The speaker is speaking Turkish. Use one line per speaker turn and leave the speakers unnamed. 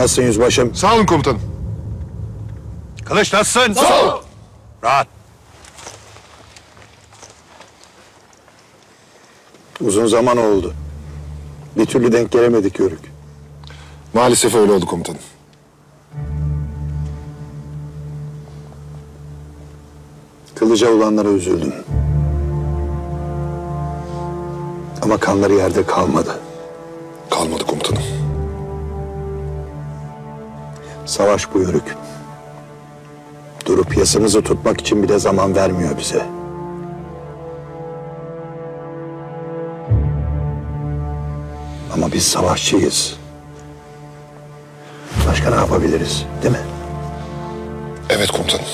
Nasılsın yüzbaşım?
Sağ olun komutanım.
Kılıç nasılsın? Sağ ol. Rahat. Uzun zaman oldu. Bir türlü denk gelemedik Yörük.
Maalesef öyle oldu komutanım.
Kılıca olanlara üzüldüm. Ama kanları yerde kalmadı.
Kalmadı komutanım.
Savaş bu Yörük. Durup yasımızı tutmak için bile zaman vermiyor bize. Ama biz savaşçıyız. Başka ne yapabiliriz, değil mi?
Evet komutanım.